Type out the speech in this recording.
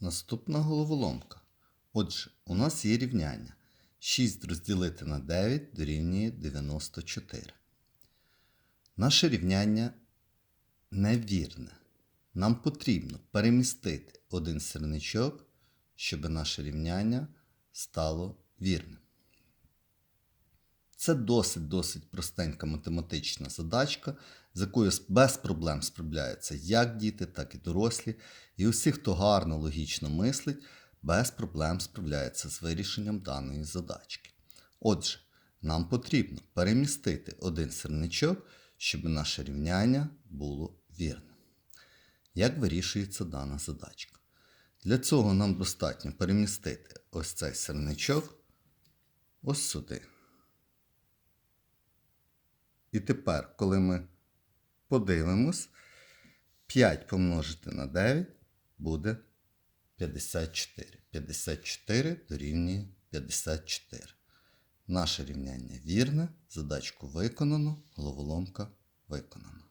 Наступна головоломка. Отже, у нас є рівняння. 6 розділити на 9 дорівнює 94. Наше рівняння невірне. Нам потрібно перемістити один сірничок, щоб наше рівняння стало вірним. Це досить-досить простенька математична задачка, з якою без проблем справляються як діти, так і дорослі. І усі, хто гарно логічно мислить, без проблем справляється з вирішенням даної задачки. Отже, нам потрібно перемістити один сірничок, щоб наше рівняння було вірним. Як вирішується дана задачка? Для цього нам достатньо перемістити ось цей сірничок ось сюди. І тепер, коли ми подивимось, 5 помножити на 9 буде 54. 54 дорівнює 54. Наше рівняння вірне, задачку виконано, головоломка виконана.